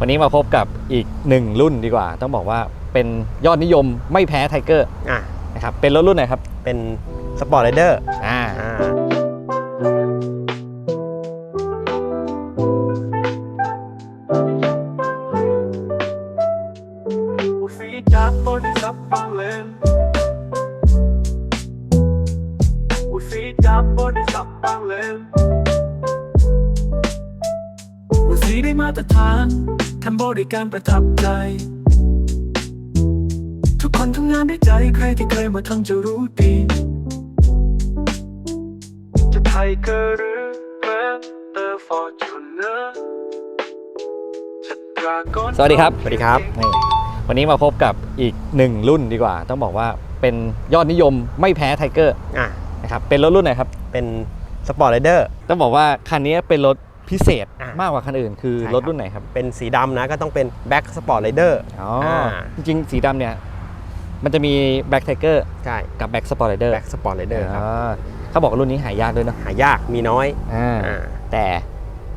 วันนี้มาพบกับอีกหนึ่งรุ่นดีกว่า ต้องบอกว่าเป็นยอดนิยมไม่แพ้ไทเกอร์อะนะครับเป็นรถรุ่นไหนครับ เป็นสปอร์ตไรเดอร์อ่า การประทับใจ ทุกคนทำงานด้วยใจใครที่เคยมาทำจะรู้ดี จะไทเกอร์หรือแม้แต่ฟอร์จูเนอร์จะดราก้อนสวัสดีครับ สวัสดีครับนี่วันนี้มาพบกับอีกหนึ่งรุ่นดีกว่า ต้องบอกว่าเป็นยอดนิยมไม่แพ้ไทเกอร์อะนะครับเป็นรถรุ่นไหนครับ เป็นสปอร์ตไรเดอร์ต้องบอกว่าคันนี้เป็นรถ พิเศษอะมากกว่าคันอื่น คือใช่ครับรถรุ่นไหนครับ เป็นสีดำนะก็ต้องเป็นแบ็กสปอร์ตไรเดอร์อ๋ออาจริงๆ สีดำเนี่ย มันจะมีแบ็คไทเกอร์ใช่กับแบ็คสปอร์ตไรเดอร์แบ็กสปอร์ตไรเดอร์ครับเขาบอกว่ารุ่นนี้หายากด้วยเนอะหายากมีน้อยอ่าอ่าแต่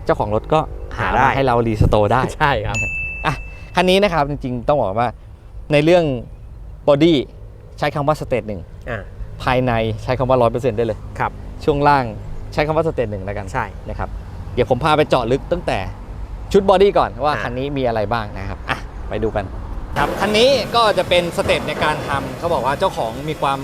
เจ้าของรถก็หาหาได้มาให้เรารีสโตร์ได้ใช่ครับอะคันนี้นะครับจริงๆ ต้องบอกว่าในเรื่องบอดี้ใช้คำว่าสเตทหนึ่งอะภายในใช้คำว่า100%ได้เลยครับช่วงล่างใช้คำว่าสเตทหนึ่งแล้วกันใช่นะครับ เดี๋ยวผมพาไปเจาะลึกตั้งแต่ชุดบอดี้ก่อนว่าอะคันนี้มีอะไรบ้างนะครับอะไปดูกันครับคันนี้ก็จะเป็นสเต็ปในการทำเขาบอกว่าเจ้าของมีความ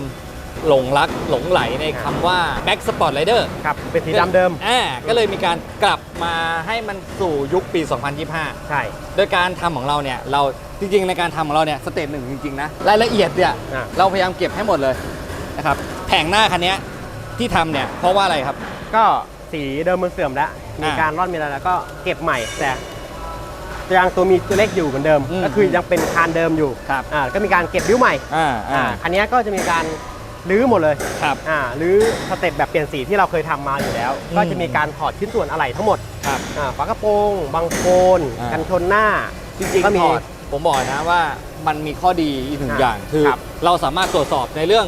หลงรักหลงไหลในคำว่า Back Sport Rider ครับ เป็นสีดำเดิมอ่าก็เลยมีการกลับมาให้มันสู่ยุคปี 2025 ใช่ โดยการทำของเราเนี่ย เราจริงๆ ในการทำของเราเนี่ย สเต็ปหนึ่งจริง ๆ นะ รายละเอียดเนี่ยอะเราพยายามเก็บให้หมดเลยนะครับ แผงหน้าคันเนี้ยที่ทำเนี่ย เพราะว่าอะไรครับ ก็ สีเดิมมันเสื่อมแล้ว มีอ่าการร่อนมีอะไรแล้วก็เก็บใหม่แต่ยางตัวมีตัวเล็กอยู่เหมือนเดิม อืมก็คือยังเป็นคานเดิมอยู่ครับอ่าก็มีการเก็บริ้วใหม่อ่าอ่าอ่าคันนี้ก็จะมีการรื้อหมดเลยครับ อ่าหรือสเต็ปแบบเปลี่ยนสีที่เราเคยทำมาอยู่แล้ว อืม ก็จะมีการถอดชิ้นส่วนอะไหล่ทั้งหมดครับ อ่าฝากระโปรงบังโคลนอ่ากั กันชนหน้า จริงก็ๆมีถอดผมบอกนะว่ามันมีข้อดีอีกหนึ่งอ่าอย่าง คือ ครับเราสามารถตรวจสอบในเรื่อง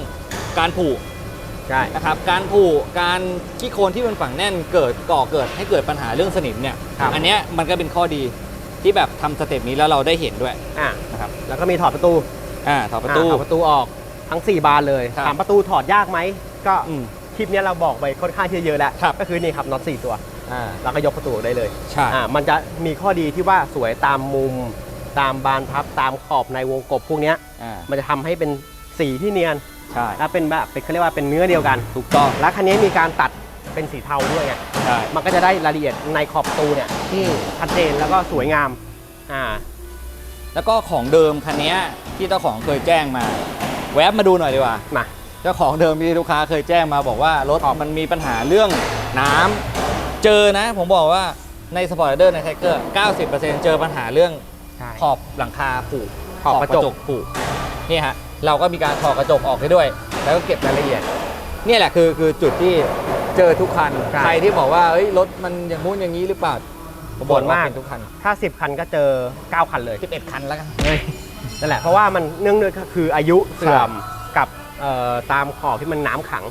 การผูก ใช่ นะครับการผูกการขี้โคลนที่มันฝังแน่นเกิดก่อเกิดให้เกิดปัญหาเรื่องสนิมเนี่ยครับ อันเนี้ยมันก็เป็นข้อดีที่แบบทำสเต็ปนี้แล้วเราได้เห็นด้วยอ่านะครับแล้วก็มีถอดประตูอ่าถอดประตู อ่าถอดประตูออกทั้ง 4 บานเลยครับ ถามประตูถอดยากไหมก็อืม คลิปเนี้ยเราบอกไปค่อนข้างที่จะเยอะแล้วครับ ก็คือนี่ครับน็อตสี่ตัว อ่าแล้วก็ยกประตูออกได้เลยใช่ อ่ามันจะมีข้อดีที่ว่าสวยตามมุม ตามบานพับตามขอบในวงกบพวกเนี้ย อ่า มันจะทำให้เป็นสีที่เนียน ใช่ และเป็นแบบเป็นเขาเรียกว่าเป็นเนื้อเดียวกัน ถูกต้อง และคันนี้มีการตัดเป็นสีเทาด้วยไง ใช่ มันก็จะได้รายละเอียดในขอบประตูเนี่ยที่ชัดเจนแล้วก็สวยงาม อ่า แล้วก็ของเดิมคันเนี้ยที่เจ้าของเคยแจ้งมา แวบมาดูหน่อยดีกว่า มา เจ้าของเดิมที่ลูกค้าเคยแจ้งมาบอกว่ารถมันมีปัญหาเรื่องน้ำเจอนะ ผมบอกว่าในสปอร์ตเดอร์ในไทเกอร์ 90%เจอปัญหาเรื่องใช่ขอบหลังคาผุขอบกระจกผุนี่ฮะ เราก็มีการถอดกระจกออกให้ด้วย แล้วก็เก็บรายละเอียดเนี่ยแหละคือคือจุดที่เจอทุกคันใช่ใครที่บอกว่าเฮ้ยรถมันอย่างงู้นอย่างนี้หรือเปล่าผมบอกส่วนากว่ามเป็นทุกคันถ้า 10 คันก็เจอ 9 คันเลย 11คันแล้วกัน นั่นแหละ เพราะว่ามันเนื่องด้วยก็คืออายุเสื่อมกับเอ่อตามขอบที่มันน้ำขัง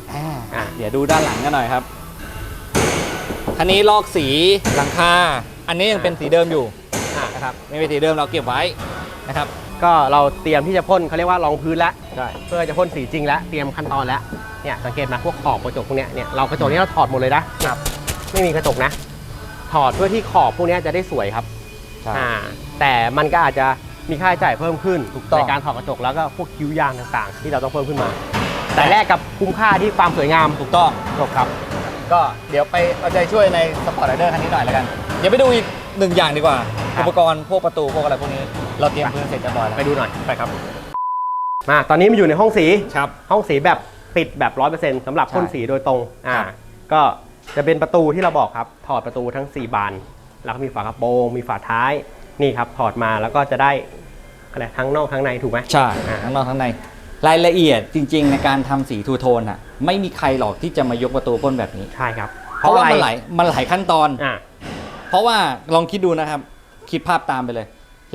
อะเดี๋ยวดูด้านหลังกันหน่อยครับ คันนี้ลอกสีหลังคา อันนี้ยังเป็นสีเดิมอยู่อะ นะครับไม่เป็นสีเดิมเราเก็บไว้นะครับ ก็เราเตรียมที่จะพ่นเขาเรียกว่ารองพื้นแล้วใช่เพื่อจะพ่นสีจริงแล้วเตรียมขั้นตอนแล้วเนี่ยสังเกตนะพวกขอบกระจกพวกเนี้ยเนี่ยเรากระจกนี้เราถอดหมดเลยนะครับ ไม่มีกระจกนะ ถอดเพื่อที่ขอบพวกเนี้ยจะได้สวยครับใช่ อ่าแต่มันก็อาจจะมีค่าใช้จ่ายเพิ่มขึ้นถูกต้อง ในการถอดกระจกแล้วก็พวกคิ้วยางต่างๆ ที่เราต้องเพิ่มขึ้นมา แต่แลกกับคุ้มค่าที่ความสวยงามถูกต้องจบครับ ก็เดี๋ยวไปเอาใจช่วยในสปอร์ตไรเดอร์คันนี้หน่อยแล้วกัน เดี๋ยวไปดูอีกหนึ่งอย่างดีกว่า ครับ อุปกรณ์พวกประตูพวกอะไรพวกนี้ เราเตรียมพื้นเสร็จเรียบร้อยแล้วไปดูหน่อยไปครับมาตอนนี้มันอยู่ในห้องสีครับ ห้องสีแบบปิดแบบ100%สำหรับใช่พ่นสีโดยตรงอ่าครับ ก็จะเป็นประตูที่เราบอกครับ ถอดประตูทั้ง 4 บาน แล้วก็มีฝากระโปรงมีฝาท้ายนี่ครับ ถอดมาแล้วก็จะได้อะไรทั้งนอกทั้งในถูกไหม ใช่อ่า ทั้งนอกทั้งใน รายละเอียดจริง ๆ ในการทำสีทูโทนอะ ไม่มีใครหรอกที่จะมายกประตูพ่นแบบนี้ ใช่ครับเพราะว่าอมันไหลายมันหลายขั้นตอน อ่า เพราะว่าลองคิดดูนะครับ คิดภาพตามไปเลย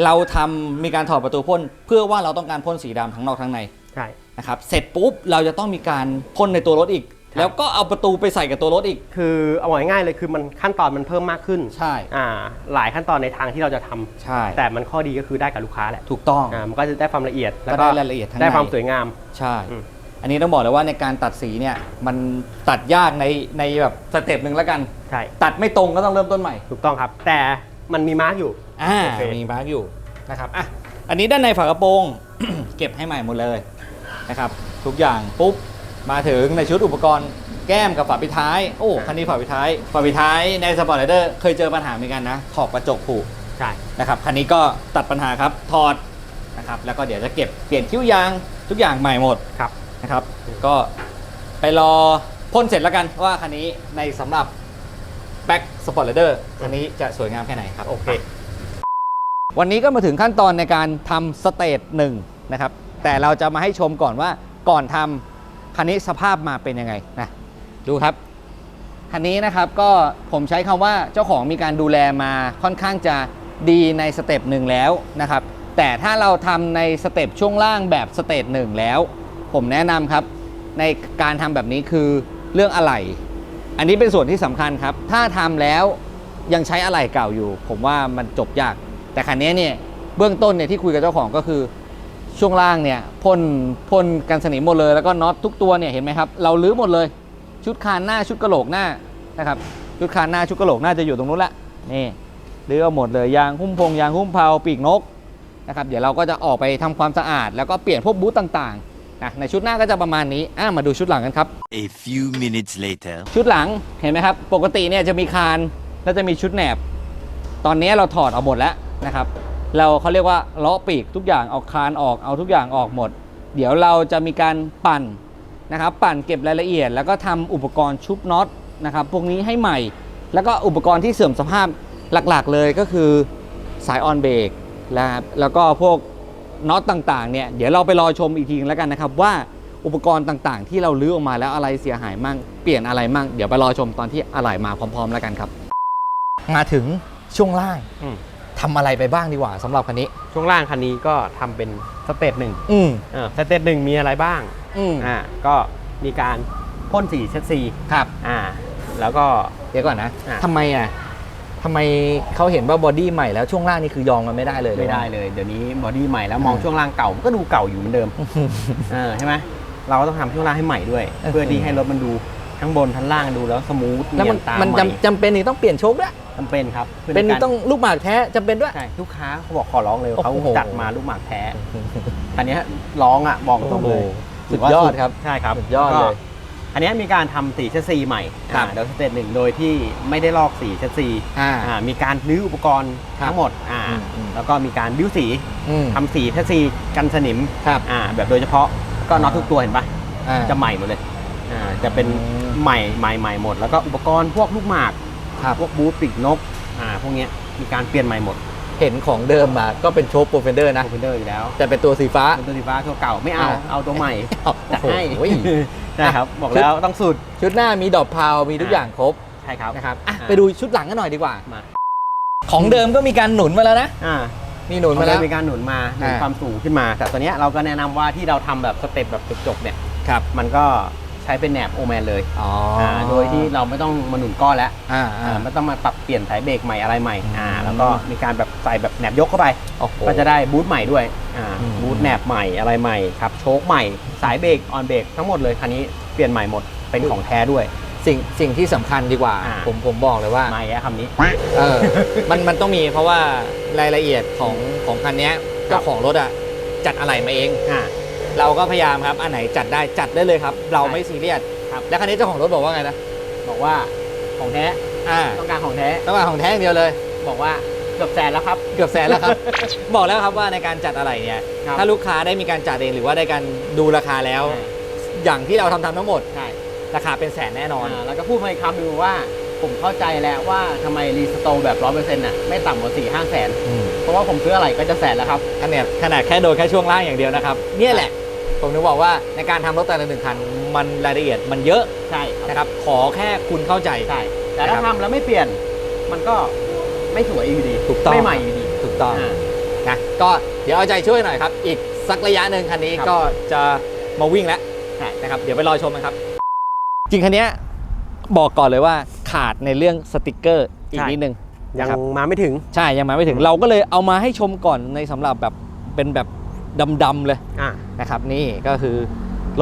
เราทำมีการถอดประตูพ่นเพื่อว่าเราต้องการพ่นสีดำทั้งนอกทั้งใน ใช่ นะครับ เสร็จปุ๊บเราจะต้องมีการพ่นในตัวรถอีกแล้วก็เอาประตูไปใส่กับตัวรถอีก คือเอาง่ายๆเลยคือมันขั้นตอนมันเพิ่มมากขึ้นใช่ อ่าหลายขั้นตอนในทางที่เราจะทำใช่ แต่มันข้อดีก็คือได้กับลูกค้าแหละถูกต้อง อ่ามันก็จะได้ความละเอียดแล้วก็ก็ได้รายละเอียดข้างใน ได้ความสวยงาม ใช่ อืม อันนี้ต้องบอกเลยว่าในการตัดสีเนี่ย มันตัดยากในในแบบสเต็ปหนึ่งแล้วกัน ใช่ ตัดไม่ตรงก็ต้องเริ่มต้นใหม่ ถูกต้องครับ แต่ มันมีมาร์กอยู่ อ่าโอเค มีมาร์กอยู่นะครับอะอันนี้ด้านในฝากระโปรง เก็บให้ใหม่หมดเลยนะครับทุกอย่างปุ๊บมาถึงในชุดอุปกรณ์แก้มกับฝาปิดท้าย โอ้คันนี้ฝาปิดท้ายฝาปิดท้ายในสปอร์ตไรเดอร์เคยเจอปัญหาเหมือนกันนะ ขอบกระจกผุใช่ นะครับคันนี้ก็ตัดปัญหาครับถอดนะครับแล้วก็เดี๋ยวจะเก็บเปลี่ยนคิ้วยางทุกอย่างใหม่หมดครับนะครับ ก็ไปรอพ่นเสร็จแล้วกันว่าคันนี้ในสำหรับ Back Sport Rider คันนี้จะสวยงามแค่ไหนครับ โอเค วันนี้ก็มาถึงขั้นตอนในการทำสเตจหนึ่งนะครับ แต่เราจะมาให้ชมก่อนว่าก่อนทำคันนี้สภาพมาเป็นยังไงนะดูครับคันนี้นะครับก็ผมใช้คำว่าเจ้าของมีการดูแลมาค่อนข้างจะดีในสเต็ปหนึ่งแล้วนะครับ แต่ถ้าเราทำในสเต็ปช่วงล่างแบบสเตจหนึ่งแล้ว ผมแนะนำครับ ในการทำแบบนี้คือเรื่องอะไหล่ อันนี้เป็นส่วนที่สำคัญครับ ถ้าทำแล้วยังใช้อะไหล่เก่าอยู่ ผมว่ามันจบยาก แต่คันนี้เนี่ยเบื้องต้นเนี่ยที่คุยกับเจ้าของก็คือช่วงล่างเนี่ยพ่นพ่นกันสนิมหมดเลยแล้วก็น็อตทุกตัวเนี่ยเห็นไหมครับ เราลื้อหมดเลย ชุดคานหน้าชุดกระโหลกหน้านะครับชุดคานหน้าชุดกระโหลกหน้าจะอยู่ตรงนู้นละนี่ลื้อเอาหมดเลยยางหุ้มพงยางหุ้มเผาปีกนกนะครับเดี๋ยวเราก็จะออกไปทำความสะอาด แล้วก็เปลี่ยนพวกบูธต่างๆ นะในชุดหน้าก็จะประมาณนี้อะมาดูชุดหลังกันครับ A few minutes later. ชุดหลังเห็นไหมครับ ปกติเนี่ยจะมีคานแล้วจะมีชุดแหนบ ตอนนี้เราถอดเอาหมดแล้วนะครับ เราเขาเรียกว่าเลาะปีกทุกอย่างเอาคานออกเอาทุกอย่างออกหมด เดี๋ยวเราจะมีการปั่นนะครับ ปั่นเก็บรายละเอียด แล้วก็ทำอุปกรณ์ชุบน็อตนะครับพวกนี้ให้ใหม่ แล้วก็อุปกรณ์ที่เสื่อมสภาพหลักๆเลยก็คือสายออนเบรกนะครับแล้วก็พวก น็อตต่างๆเนี่ยเดี๋ยวเราไปรอชมอีกทีนึงแล้วกันนะครับว่าอุปกรณ์ต่างๆ ที่เราลื้อออกมาแล้วอะไรเสียหายมั่งเปลี่ยนอะไรมั่งเดี๋ยวไปรอชมตอนที่อะไรมาพร้อม ๆ แล้วกันครับ มาถึงช่วงล่างอืม ทำอะไรไปบ้างดีกว่าสำหรับคันนี้ ช่วงล่างคันนี้ก็ทำเป็นสเตจหนึ่งอืมเออสเตจหนึ่งมีอะไรบ้างอืมอ่าก็มีการพ่นสีเช็ดสีครับ อ่าแล้วก็ เดี๋ยวก่อนนะอะ ทำไมอะ ทำไมเขาเห็นว่าบอดี้ใหม่แล้วช่วงล่างนี่คือยองกันไม่ได้เลยหรือไม่ว่า ได้เลย เดี๋ยวนี้บอดี้ใหม่แล้วมองอ่าช่วงล่างเก่ามันก็ดูเก่าอยู่เหมือนเดิมเออใช่ไหมเราก็ต้องทำช่วงล่างให้ใหม่ด้วยโอเคเพื่อที่ให้รถมันดูทั้งบนทั้งล่างดูแล้วสมูทแล้วมันเนียตามันใหจำจำเป็นนี่ต้องเปลี่ยนโชคด้วยจำเป็นครับพื่เป็นใการต้องลูกหมากแท้จำเป็นด้วย ใช่ลูกค้าเขาบอกขอร้องเลยเขาโอ้โห จัดมาลูกหมากแท้อันนี้ยร้องอะบอกตรงเลยสุดยอดครับ ใช่ครับสุดยอดก็เลย อันนี้มีการทำสีเชสซีใหม่ครับอ่าเดี๋ยวสเตจหนึ่งโดยที่ไม่ได้ลอกสีเชสซีอ่าอ่ามีการรื้ออุปกรณ์ครับทั้งหมดอ่าอืมอืม แล้วก็มีการบิ้วสีอืม ทำสีเชสซีกันสนิมครับ อ่าแบบโดยเฉพาะก็น็อตทุกตัวเห็นปะ อ่า จะใหม่หมดเลยอ่าจะเป็นอืมใหม่ใหม่ใหม่หมด แล้วก็อุปกรณ์พวกลูกหมาก ครับ พวกบูทปีกนกอ่าพวกเนี้ยมีการเปลี่ยนใหม่หมด เห็นของเดิมมาก็เป็นโชคโปรเฟนเดอร์นะโอเพนเดอร์อยู่แล้ว แต่เป็นตัวสีฟ้าเป็นตัวสีฟ้าตัวเก่าไม่เอาอ่าเอาตัวใหม่โอ้จัดโหให้ใช่ครับบอกแล้วต้องสุดชุดหน้ามีดอกพาวมีทุกอย่างครบใช่ครับนะครับอะอ่าไปดูชุดหลังกันหน่อยดีกว่ามาของเดิมก็มีการหนุนมาแล้วนะอ่ามีหนุนมัมานแล้แล้ววมีการหนุนมาหนุนอ่าความสูงขึ้นมา แต่ตัวเนี้ยเราก็แนะนำว่าที่เราทำแบบสเต็ปแบบจบๆเนี่ยครับ มันก็ใช้เป็นแหนบโอแมนเลยอ๋ออ่าโดยที่เราไม่ต้องมาหนุนก้อนแล้วอ่าอ่า อ่าไม่ต้องมาปรับเปลี่ยนสายเบรกใหม่อะไรใหม่อ่าอืม แล้วก็มีการแบบใส่แบบแหนบยกเข้าไป โอ้โห ก็จะได้บูทใหม่ด้วยอ่าอืม บูทแหนบใหม่อะไรใหม่ครับโชคใหม่สายเบรกออนเบรกทั้งหมดเลยคันนี้เปลี่ยนใหม่หมดเป็นของแท้ด้วย สิ่งสิ่งที่สำคัญดีกว่า อ่า ผมผมบอกเลยว่า มาแย่คำนี้ เออ มันมันต้องมีเพราะว่ารายละเอียดของของคันเนี้ยเจ้าของรถอะจัดอะไรมาเอง อ่า เราก็พยายามครับ อันไหนจัดได้จัดได้เลยครับ เราใช่ไม่ซีเรียสครับ แล้วคันนี้เจ้าของรถบอกว่าไงนะ บอกว่าของแท้อ่าต้องการของแท้ต้องการของแท้อย่างเดียวเลย บอกว่าเกือบแสนแล้วครับ เกือบแสนแล้วครับ บอกแล้วครับว่าในการจัดอะไรเนี่ย ครับถ้าลูกค้าได้มีการจัดเองหรือว่าได้การดูราคาแล้วอย่างที่เราทำทำทั้งหมด ใช่ราคาเป็นแสนแน่นอน อ่าแล้วก็พูดมาอีกคำหนึงว่า ผมเข้าใจแล้วว่าทำไมรีสโตร์แบบร้อยเปอร์เซ็นต์น่ะไม่ต่ำกว่าสี่ห้าแสน เพราะว่าผมซื้ออะไรก็จะแสนแล้วครับ ขนาดขนาดแค่โดนแค่ช่วงล่างอย่างเดียวนะครับเนี่ยแหละ ผมถึงบอกว่าในการทำรถแต่ละหนึ่งคันมันรายละเอียดมันเยอะใช่ครับนะครับขอแค่คุณเข้าใจ ใช่แต่ถ้านะครับทำแล้วไม่เปลี่ยน มันก็ไม่สวยอยู่ดีถูกต้อง ไม่ใหม่อยู่ดี ถูกต้องอ่านะก็เดี๋ยวเอาใจช่วยหน่อยครับ อีกสักระยะหนึ่งคันนี้ครับก็จะมาวิ่งแล้วใช่ นะครับเดี๋ยวไปรอชมกันครับ จริงคันเนี้ยบอกก่อนเลยว่าขาดในเรื่องสติกเกอร์อีกใช่นิดนึง ยังนะครับมาไม่ถึงใช่ยังมาไม่ถึงเราก็เลยเอามาให้ชมก่อนในสำหรับแบบเป็นแบบดำๆเลยอ่านะครับนี่ก็คือ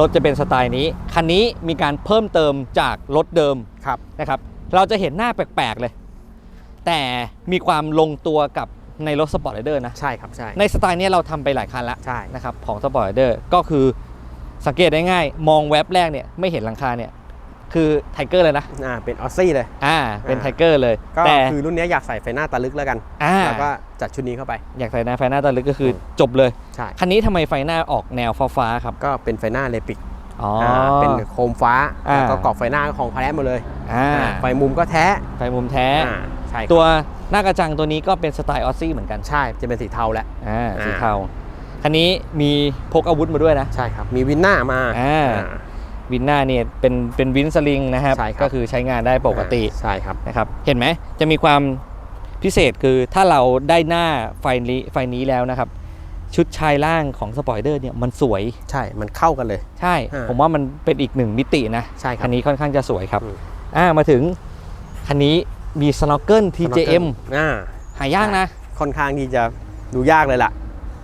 รถจะเป็นสไตล์นี้ คันนี้มีการเพิ่มเติมจากรถเดิมครับนะครับเราจะเห็นหน้าแปลกๆเลย แต่มีความลงตัวกับในรถสปอร์ตไรเดอร์นะใช่ครับใช่ในสไตล์เนี้ยเราทำไปหลายคันแล้วใช่นะครับของสปอร์ตไรเดอร์ก็คือสังเกตได้ง่าย มองแว็บแรกเนี่ยไม่เห็นหลังคาเนี่ย คือไทเกอร์เลยนะอ่าเป็นออซซี่เลย อ่าเป็นอ่าไทเกอร์เลยก็แต่คือรุ่นเนี้ยอยากใส่ไฟหน้าตาลึกแล้วกันอ่าแล้วก็จัดชุดนี้เข้าไป อยากใส่หน้าไฟหน้าตาลึกก็คืออจบเลยใช่คันนี้ทำไมไฟหน้าออกแนวฟ้าๆครับ ก็เป็นไฟหน้าเลปิกอ๋อเป็นโคมฟ้าอ่าแล้วก็กรอบไฟหน้าของพาแรสหมดเลยอ่าอ่าไฟมุมก็แท้ไฟมุมแท้อ่าใช่ครับตัวหน้ากระจังตัวนี้ก็เป็นสไตล์ออซซี่เหมือนกันใช่จะเป็นสีเทาแล้วอ่าอ่าสีเทาคันนี้มีพกอาวุธมาด้วยนะใช่ครับมีวินหน้ามาอ่าอ่า วินหน้าเนี่ยเป็นเป็นวินสลิงนะครับใช่ครับ ก็คือใช้งานได้ปกติใช่ครับ นะครับเห็นไหมจะมีความพิเศษคือถ้าเราได้หน้าไฟนี้ไฟนี้แล้วนะครับ ชุดชายล่างของสปอยเดอร์เนี่ยมันสวยใช่มันเข้ากันเลย ใช่ อ่า ผมว่ามันเป็นอีกหนึ่งมิตินะ ใช่ครับคันนี้ค่อนข้างจะสวยครับ อืม อ่า มาถึง คันนี้มีสโนว์เกิล TJM อ่า หายากนะ ค่อนข้างที่จะดูยากเลยล่ะ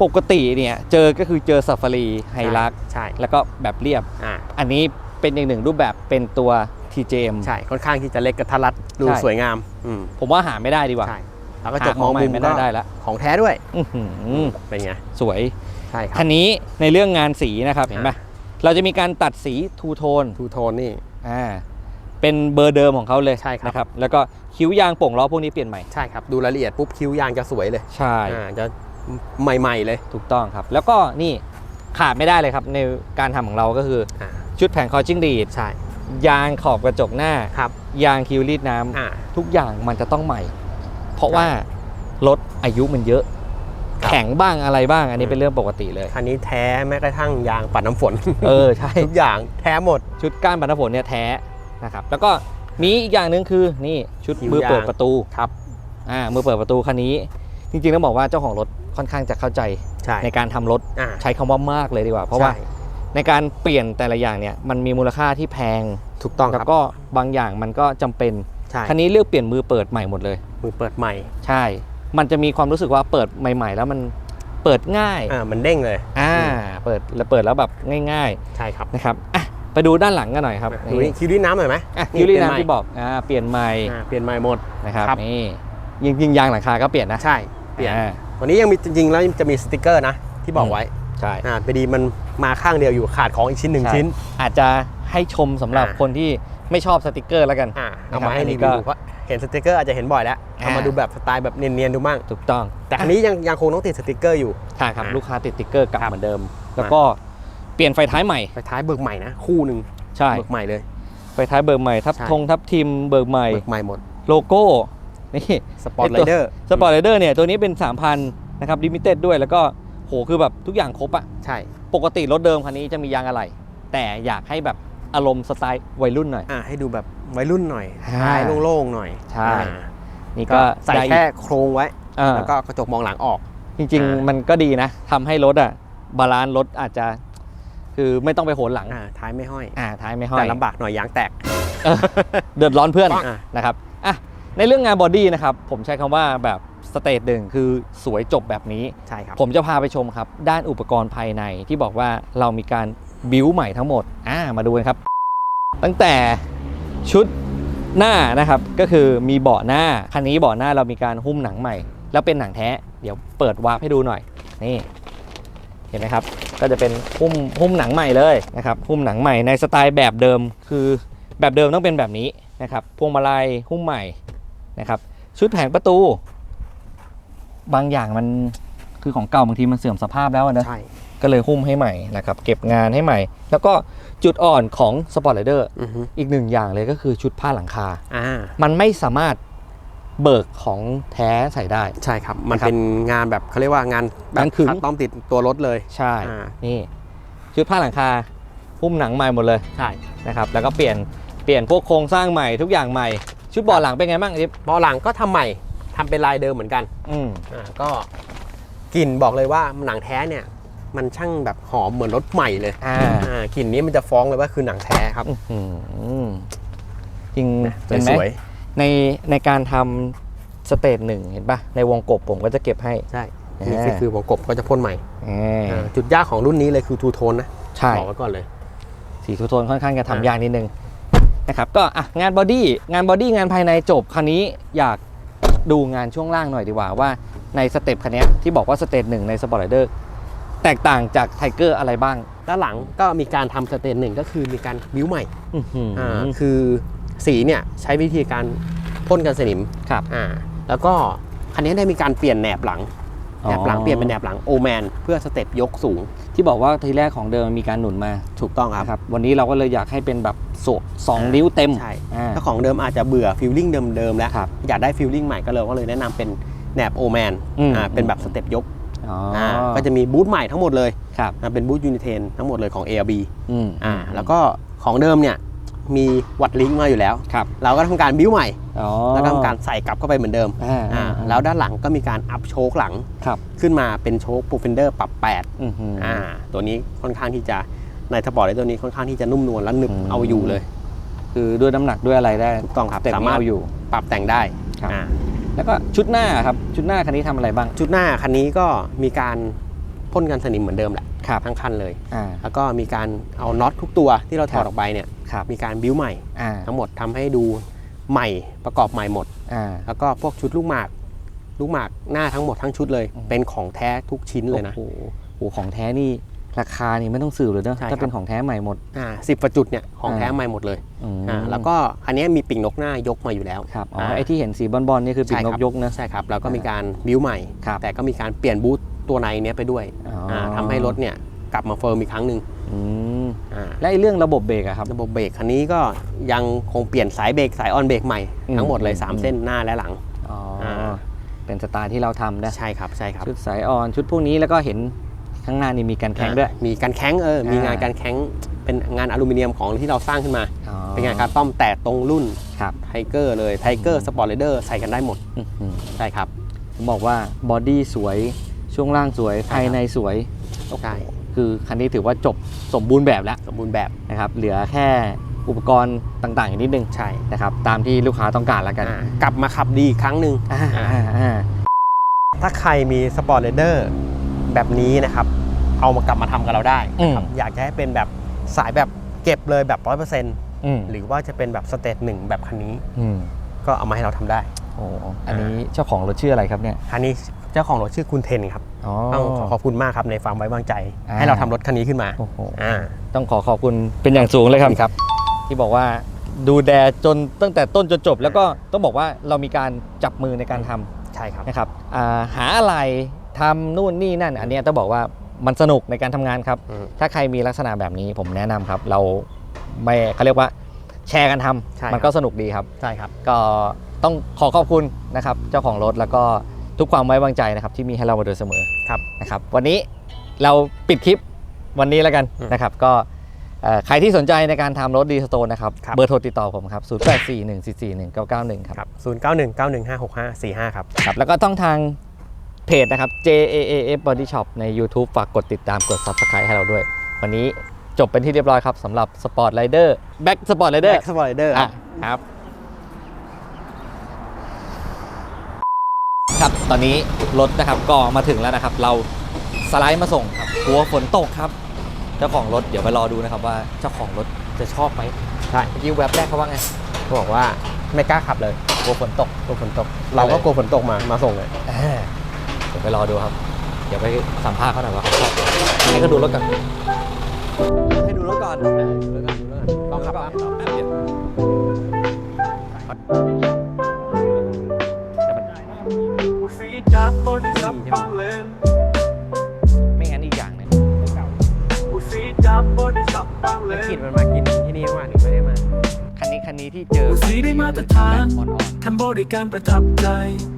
ปกติเนี่ยเจอก็คือเจอซ a ฟารีไฮลักใช่แล้วก็แบบเรียบอ่าอันนี้เป็นอีกหนึ่งรูปแบบเป็นตัว TJM ใช่ค่อนข้างที่จะเล็กกระทัดรัดดูใช่สวยงามอืมผมว่าหาไม่ได้ดีกว่าใช่แล้วก็จกหามองใหม่มุมไม่ก็ได้ได้แล้วของแท้ด้วยอื้อหือเป็นไงสวยใช่ครับคันนี้ในเรื่องงานสีนะครับเห็นไหมเราจะมีการตัดสีทูโทนทูโทนนี่อ่าเป็นเบอร์เดิมของเขาเลยใช่ครับนะครับ แล้วก็คิ้วยางโป่งล้อพวกนี้เปลี่ยนใหม่ใช่ครับดูรายละเอียดปุ๊บคิ้วยางจะสวยเลย ใช่อ่าจะ ใหม่ๆเลย ถูกต้องครับ แล้วก็นี่ขาดไม่ได้เลยครับ ในการทำของเราก็คืออ่าชุดแผงคอจิ้งดีดใช่ ยางขอบกระจกหน้า ครับ ยางคิ้วรีดน้ำอ่า ทุกอย่างมันจะต้องใหม่ เพราะว่ารถอายุมันเยอะ ครับแข็งบ้างอะไรบ้าง อันนี้อืม เป็นเรื่องปกติเลย คันนี้แท้แม้กระทั่งยางปัดน้ำฝน เออใช่ ทุกอย่างแท้หมด ชุดก้านบรรณผลเนี่ยแท้นะครับ แล้วก็มีอีกอย่างหนึ่งคือนี่ชุดคิ้วมือเปิดยางประตูครับ อ่ามือเปิดประตูคันนี้ จริงๆต้องบอกว่าเจ้าของรถ ค่อนข้างจะเข้าใจใช่ในการทำรถอ่า ใช้คำว่ามากเลยดีกว่า เพราะว่าใช่ ในการเปลี่ยนแต่ละอย่างเนี่ยมันมีมูลค่าที่แพงถูกต้องคแล้รับวก็บางอย่างมันก็จำเป็นใช่คันนี้เลือกเปลี่ยนมือเปิดใหม่หมดเลย มือเปิดใหม่ใช่ มันจะมีความรู้สึกว่าเปิดใหม่ ๆ แล้วมันเปิดง่ายอ่ามันเด้งเลย อ่าเปิดแล้วเปิดแล้วแบบง่าย ใช่ครับๆนะครับอะไปดูด้านหลังกันหน่อยครับดูนี่คิ้วรีดน้ำหน่อยไหมอะคิวรี่เปลี่ยน้ำที่บอกอ่าเปลี่ยนใหม่ อ่าเปลี่ยนใหม่หมด นะครับครับ นี่ยิงยิงยางหลังคาก็เปลี่ยนนะใช่ เปลี่ยน อ่า วันนี้ยังมีจริงๆแล้วจะมีสติกเกอร์นะที่บอกไว้ใช่อ่าพอดีมันมาข้างเดียวอยู่ขาดของอีกชิ้นหนึ่งใช่ชิ้น อาจจะให้ชมสำหรับอ่าคนที่ไม่ชอบสติกเกอร์แล้วกันอ่านะครับเอามาให้อันนี้รีก็วิวดูเพราะเห็นสติกเกอร์อาจจะเห็นบ่อยแล้วเอามาอ่าดูแบบสไตล์แบบเนียนๆดูมั่งถูกต้อง แต่คันนี้ยังยังคงต้องติดสติกเกอร์อยู่ใช่ครับอ่าลูกค้าติดสติกเกอร์กลับครับเหมือนเดิม แล้วก็เปลี่ยนไฟท้ายใหม่ไปท้ายเบิกใหม่นะคู่หนึ่งใช่เบิกใหม่เลยไฟท้ายเบิกใหม่ทับใช่ธงทับทิมเบิกใหม่เบิกใหม่หมดโลโก้ นี่สปอร์ตไรเดอร์สปอร์ตไรเดอร์เนี่ยตัวนี้เป็น 3,000นะครับลิมิเต็ดด้วยแล้วก็โหคือแบบทุกอย่างครบอะใช่ ปกติรถเดิมคันนี้จะมียางอะไหล่แต่อยากให้แบบอารมณ์สไตล์วัยรุ่นหน่อยอ่าให้ดูแบบวัยรุ่นหน่อยอ่าท้ายโล่งๆหน่อยใช่อ่านี่ก็ก็ใส่ได้แค่โครงไว้อ่าแล้วก็กระจกมองหลังออก จริงอ่าๆมันก็ดีนะทำให้รถอะบาลานซ์รถอาจจะคือไม่ต้องไปโหนหลังอ่าท้ายไม่ห้อยอ่าท้ายไม่ห้อยแต่ลำบากหน่อยยางแตกเออเดือดร้อนเพื่อนอะนะครับอะ ในเรื่องงานบอดี้นะครับผมใช้คำว่าแบบสเตจหนึ่งคือสวยจบแบบนี้ใช่ครับผมจะพาไปชมครับ ด้านอุปกรณ์ภายในที่บอกว่าเรามีการบิวใหม่ทั้งหมดอ่ามาดูกันครับ ตั้งแต่ชุดหน้านะครับก็คือมีเบาะหน้าคันนี้เบาะหน้าเรามีการหุ้มหนังใหม่ แล้วเป็นหนังแท้ เดี๋ยวเปิดวาร์ปให้ดูหน่อยนี่เห็นไหมครับ ก็จะเป็นหุ้มหุ้มหนังใหม่เลยนะครับหุ้มหนังใหม่ในสไตล์แบบเดิมคือแบบเดิมต้องเป็นแบบนี้นะครับพวงมาลัยหุ้มใหม่ นะครับ ชุดแผงประตู บางอย่างมันคือของเก่าบางทีมันเสื่อมสภาพแล้วอะนะใช่ก็เลยหุ้มให้ใหม่นะครับ เก็บงานให้ใหม่ แล้วก็จุดอ่อนของสปอร์ตไรเดอร์อือฮึอีกหนึ่งอย่างเลยก็คือชุดผ้าหลังคา อ่ามันไม่สามารถเบิกของแท้ใส่ได้ ใช่ครับ มันนะครับเป็นงานแบบเขาเรียกว่างานแบบงานขึง คัดต้อมติดตัวรถเลย ใช่ อ่า นี่ ชุดผ้าหลังคาหุ้มหนังใหม่หมดเลยใช่ นะครับ แล้วก็เปลี่ยนเปลี่ยนพวกโครงสร้างใหม่ทุกอย่างใหม่ ชุดเบาะหลังเป็นไงบ้างจิ๊บเบาะหลังก็ทำใหม่ทำเป็นลายเดิมเหมือนกัน อืมอ่าก็กลิ่นบอกเลยว่าหนังแท้เนี่ย มันช่างแบบหอมเหมือนรถใหม่เลยอ่าอ่ากลิ่นนี้มันจะฟ้องเลยว่าคือหนังแท้ครับอืมจริงเห็นไหมสวยในในการทำสเตจหนึ่งเห็นปะในวงกบผมก็จะเก็บให้ๆใช่อ่านี่คือคือวงกบก็จะพ่นใหม่อ่าอ่าจุดยากของรุ่นนี้เลยคือทูโทนนะใช่บอกไว้ก่อนเลยสีทูโทนค่อนข้างจะอะทำยากนิดนึง นะครับก็อะงานบอดี้งานบอดี้งานภายในจบคันนี้อยากดูงานช่วงล่างหน่อยดีกว่าว่าในสเต็ปคันเนี้ยที่บอกว่าสเตจหนึ่งในสปอร์ตไรเดอร์แตกต่างจากไทเกอร์อะไรบ้าง ด้านหลังก็มีการทำสเตนหนึ่งก็คือมีการบิ้วใหม่อื้อหืออ่าคือสีเนี่ยใช้วิธีการพ่นกันสนิมครับอ่าแล้วก็คันนี้ได้มีการเปลี่ยนแหนบหลังอ๋อแหนบหลังเปลี่ยนเป็นแหนบหลังโอแมนเพื่อสเต็ปยกสูง ที่บอกว่าทีแรกของเดิมมีการหนุนมาถูกต้องครับนะครับวันนี้เราก็เลยอยากให้เป็นแบบโซ สองนิ้วเต็มใช่อ่าถ้าของเดิมอาจจะเบื่อฟิลลิ่งเดิมๆแล้วครับอยากได้ฟิลลิ่งใหม่ก็เลยก็เลยแนะนำเป็นแหนบโอแมนอืมอ่าเป็นแบบสเต็ปยกอ๋ออาก็จะมีบูทใหม่ทั้งหมดเลยครับอ่าเป็นบูทยูนิเทนทั้งหมดเลยของ ARB อืมอ่าแล้วก็ของเดิมเนี่ยมีวัดลิงก์มาอยู่แล้วครับเราก็ทำการบิ้วใหม่อ๋อแล้วก็ทำการใส่กลับเข้าไปเหมือนเดิมอ่าอ่าอ่าแล้วด้านหลังก็มีการอัพโชคหลังครับขึ้นมาเป็นโชคโปรเฟนเดอร์ปรับ8อือหืออ่าตัวนี้ค่อนข้างที่จะ ในสปอร์ตไอ้ตัวนี้ค่อนข้างที่จะนุ่มนวลและหนึบอืมเอาอยู่เลย คือด้วยน้ำหนักด้วยอะไรได้ถูกต้องครับแต่สาไม่มารถเอาอยู่ ปรับแต่งได้ครับ อ่าแล้วก็ชุดหน้าครับ ชุดหน้าคันนี้ทำอะไรบ้าง ชุดหน้าคันนี้ก็มีการพ่นกันสนิมเหมือนเดิมแหละครับ ทั้งคันเลย อ่า แล้วก็มีการเอาน็อตทุกตัวที่เราถอครัดบออกไปเนี่ยครับ มีการบิ้วใหม่ อ่า ทั้งหมดทำให้ดูใหม่ประกอบใหม่หมด อ่า แล้วก็พวกชุดลูกหมากลูกหมากหน้าทั้งหมดทั้งชุดเลย อืม เป็นของแท้ทุกชิ้นเลยนะโอ้โหโอ้โหของแท้นี่ ราคานี่ไม่ต้องสืบเลยเนอะใช่ครับ ถ้าเป็นของแท้ใหม่หมด อ่าสิบจุดเนี่ยของแท้อ่าใหม่หมดเลยอืมอ่าแล้วก็อันนี้มีปีกนกหน้ายกมาอยู่แล้ว ครับอ๋ออ่าไอ้ที่เห็นสีบอลๆนี่คือปีกใช่นคกรับยกนะ ใช่ครับแล้วก็มีการบิ้วใหม่ ครับ แต่ก็มีการเปลี่ยนบูทตัวในเนี้ยไปด้วยอ๋ออ่าทำให้รถเนี่ยกลับมาเฟิร์มอีกครั้งหนึ่งอืมอ่าและไอ้เรื่องระบบเบรกอะครับ ระบบเบรกคันนี้ก็ยังคงเปลี่ยนสายเบรกสายออนเบรกใหม่อืมทั้งหมดเลย อืม 3 เส้นหน้าและหลัง อ๋ออา เป็นสไตล์ที่เราทำนะใช่ครับใช่ครับ ชุดสายออนชุดพวกนี้แล้วก็เห็น ข้างหน้านี่มีการแข่งด้วยอ่ามีการแข้งเออ มีงานอ่าการแข้งเป็นงานอลูมิเนียมของที่เราสร้างขึ้นมาอ๋อเป็นงานการต้อมแต่ตรงรุ่นครับไทเกอร์เลยไทเกอร์สปอร์ตเลเดอร์ใส่กันได้หมดอื้อหือใช่ครับผมบอกว่าบอดี้สวยช่วงล่างสวยใช่ครับภายในสวยใช่คือคันนี้ถือว่าจบสมบูรณ์แบบแล้วสมบูรณ์แบบนะครับเหลือแค่อุปกรณ์ต่างๆ อีกนิดนึงใช่นะครับตามที่ลูกค้าต้องการแล้วกันอ่ากลับมาขับดีอีกครั้งหนึ่งอ่าอ่าอ่าถ้าใครมีสปอร์ตเลเดอร์ แบบนี้นะครับ เอามากลับมาทำกับเราได้นะครับอยากจะให้เป็นแบบสายแบบเก็บเลยแบบร้อยเปอร์เซ็นต์อืมหรือว่าจะเป็นแบบสเตจหนึ่งแบบคันนี้อืมก็เอามาให้เราทำได้โอ้อันนี้เจ้าของรถชื่ออะไรครับเนี่ยคันนี้เจ้าของรถชื่อคุณเทนครับอ๋อต้องขอขอบคุณมากครับในความไว้วางใจอ่าให้เราทำรถคันนี้ขึ้นมาโอ้โหอ่าต้องขอขอบคุณเป็นอย่างสูงเลยครับครับ ที่บอกว่าดูแลจนตั้งแต่ต้นจนจบ แล้วก็ต้องบอกว่าเรามีการจับมือในการทำใช่ครับนะครับอ่าหาอะไร ทำนู่นนี่นั่น อันเนี้ยต้องบอกว่ามันสนุกในการทำงานครับ อืมถ้าใครมีลักษณะแบบนี้ผมแนะนำครับ เราไม่เขาเรียกว่าแชร์กันทำใช่มันครับก็สนุกดีครับ ใช่ครับ ก็ต้องขอขอบคุณนะครับเจ้าของรถแล้วก็ทุกความไว้วางใจนะครับที่มีให้เรามาโดยเสมอครับนะครับ วันนี้เราปิดคลิปวันนี้แล้วกันอืมนะครับ ก็เอ่อใครที่สนใจในการทำรถดีสโตนนะครับ ครับ เบอร์โทรติดต่อผมครับ 0 8 4 1 4 4 1 9 9 1 ครับ ครับ0 9 1 9 1 5 6 5 4 5 ครับ ครับแล้วก็ต้องทาง เพจนะครับ J A A F Body Shop ใน YouTube ฝากกดติดตามกด Subscribe ให้เราด้วย วันนี้จบเป็นที่เรียบร้อยครับสำหรับ Sport Rider Back Sport Rider แบ็กสปอร์ตเลเดอร์อะครับ ครับตอนนี้รถนะครับก็มาถึงแล้วนะครับ เราสไลด์มาส่งครับกลัวฝนตกครับ เจ้าของรถเดี๋ยวไปรอดูนะครับว่าเจ้าของรถจะชอบไหมใช่เมื่อกี้แวบแรกเขาว่าไงเขาบอกว่าไม่กล้าขับเลยกลัวฝนตกกลัวฝนตก เราก็กลัวฝนตกมามาส่งเลยอ่าเดี๋ยวไปรอดูครับ เดี๋ยวไปสัมภาษณ์เขาหน่อยว่าเขาชอบไหมให้เขาดูรถก่อนให้ดูรถก่อนลองขับก่อนครับแป๊บเดียวฟีดจากบนซับต้องเลนไม่งั้นอีกอย่างหนึงฟีดจากบนซับต้องเลแล้วนขีดมันมากินที่นี่ว่าหรือไม่ได้มา คันนี้คันนี้ที่เจอ สีได้มาตรฐานอ่อนทำบริการประทับใจๆ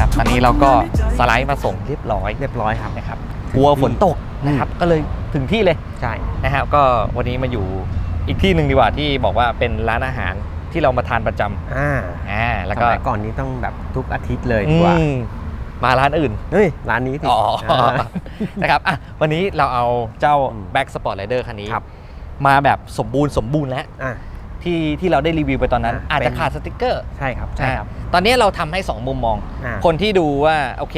ครับตอนนี้เราก็สไลด์มาส่งเรียบร้อยเรียบร้อยครับนะครับกลัวฝนตกนะครับก็เลยถึงที่เลยใช่นะครับก็วันนี้มาอยู่อีกที่หนึ่งดีกว่าที่บอกว่าเป็นร้านอาหารที่เรามาทานประจำอ่าอ่าแล้แล้ววก็ก็ก่อนนี้ต้องแบบทุกอาทิตย์เลยดีกว่าอืมมาร้านอื่นเฮ้ยร้านนี้สิอ๋อานะครับอะวันนี้เราเอาเจ้าอืม Back Sport Rider คันนี้ครับมาแบบสมบูรณ์สมบูรณ์แล้วอะ ที่ที่เราได้รีวิวไปตอนนั้น อะอาจจะเป็น ขาดสติกเกอร์ใช่ครับใช่ครับอะตอนนี้เราทำให้ 2 มุมมอง อ่าคนที่ดูว่าโอเค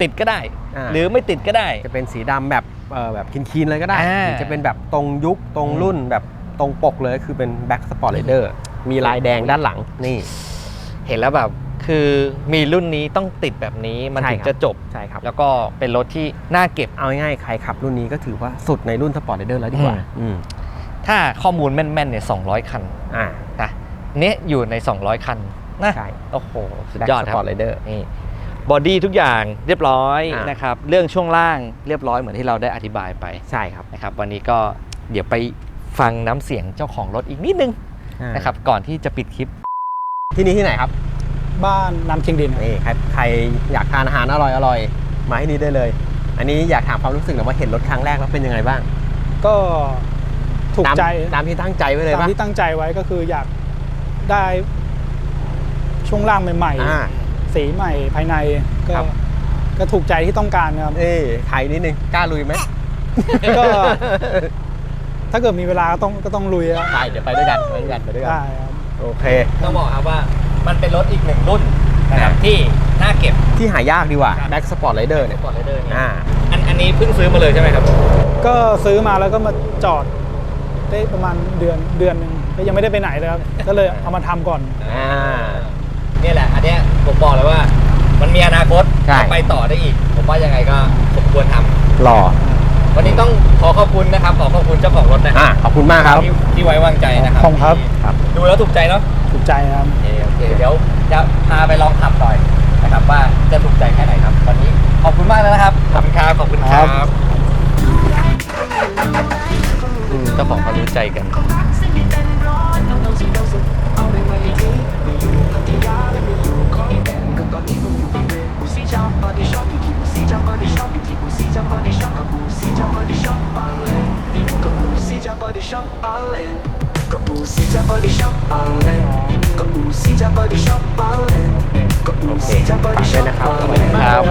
ติดก็ได้อ่าหรือไม่ติดก็ได้ จะเป็นสีดำแบบเอ่อแบบคินๆเลยก็ได้อ่าหรือจะเป็นแบบตรงยุคตรงอืมรุ่นแบบตรงปกเลยคือเป็น Back Sport Rider มีลายแดงด้านหลังนี่ เห็นแล้วแบบคือมีรุ่นนี้ต้องติดแบบนี้มันใช่ถึงครับ จะจบ ใช่ครับ แล้วก็เป็นรถที่น่าเก็บ เอาง่ายๆใครขับรุ่นนี้ก็ถือว่าสุดในรุ่น Sport Rider แล้วดีกว่าอืมอืม ถ้าข้อมูลแม่นๆเนี่ย200คันอ่า นะเนี้ยอยู่ใน 200 คันนะใช่ โอ้โหสุด Back ยอดครับ Sport Rider นี่บอดี้ทุกอย่างเรียบร้อยอ่าน นะครับ เรื่องช่วงล่างเรียบร้อยเหมือนที่เราได้อธิบายไปใช่ครับนะครับ วันนี้ก็เดี๋ยวไปฟังน้ำเสียงเจ้าของรถอีกนิดนึงนะครับ ก่อนที่จะปิดคลิป ที่นี่ที่ไหนครับ บ้านน้ำเชียงดินครับนี่ใครใครอยากทานอาหารอร่อยอร่อยมาที่นี่ได้เลย อันนี้อยากถามความรู้สึกหน่อยว่าเห็นรถครั้งแรกแล้วเป็นยังไงบ้าง ก็ ถูกตามใจ ตามที่ตั้งใจไว้เลยตามปะที่ตั้งใจไว้ก็คืออยากได้ช่วงล่างใหม่อ่า ๆ สีใหม่ภายในก็ครับ ก็ถูกใจที่ต้องการครับ เอ้ยไทยนิดนึงกล้าลุยไหมก็ ถ้าเกิดมีเวลาก็ต้องก็ต้องลุยครับไปเดี๋ยวไปด้วยกันไปด้วยกันไปด้วยกันได้ครับ โอเค ต้องบอกครับว่ามันเป็นรถอีกหนึ่งรุ่นนะครับที่น่าเก็บที่หายากดีกว่าครับ Back Sport Rider เนี่ยก่อนเลยเดินอ่าอันอันนี้เพิ่งซื้อมาเลยใช่ไหมครับก็ซื้อมาแล้วก็มาจอด ได้ประมาณเดือนเดือนหนึ่งก็ยังไม่ได้ไปไหนเลยครับ ก็เลยเอามาทำก่อน อ่าเนี่ยแหละอันเนี้ยผมบอกเลยว่า มันมีอนาคตใช่ ไปต่อได้อีก ผมว่ายังไงก็สมควรทำหล่อวันนี้ต้องขอขอบคุณนะครับ ขอขอบคุณเจ้าของรถนะอ่าขอบคุณมากครับ ที่ที่ไว้วางใจนะครับขอบคุณครับที่ดูแล้วถูกใจเนาะถูกใจครับ โอเคโอเคเดี๋ยวจะพาไปลองขับหน่อยนะครับว่าจะถูกใจแค่ไหนครับ วันนี้ขอบคุณมากเลยนะครับขอบคุณครับขอบคุณครับอื เจ้าของเขารู้ใจกันโอเคฝากด้วยนะครับ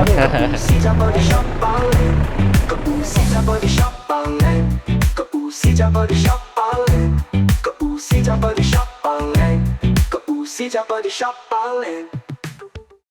ครับ Usija body shop balling. Go usija body shop balling.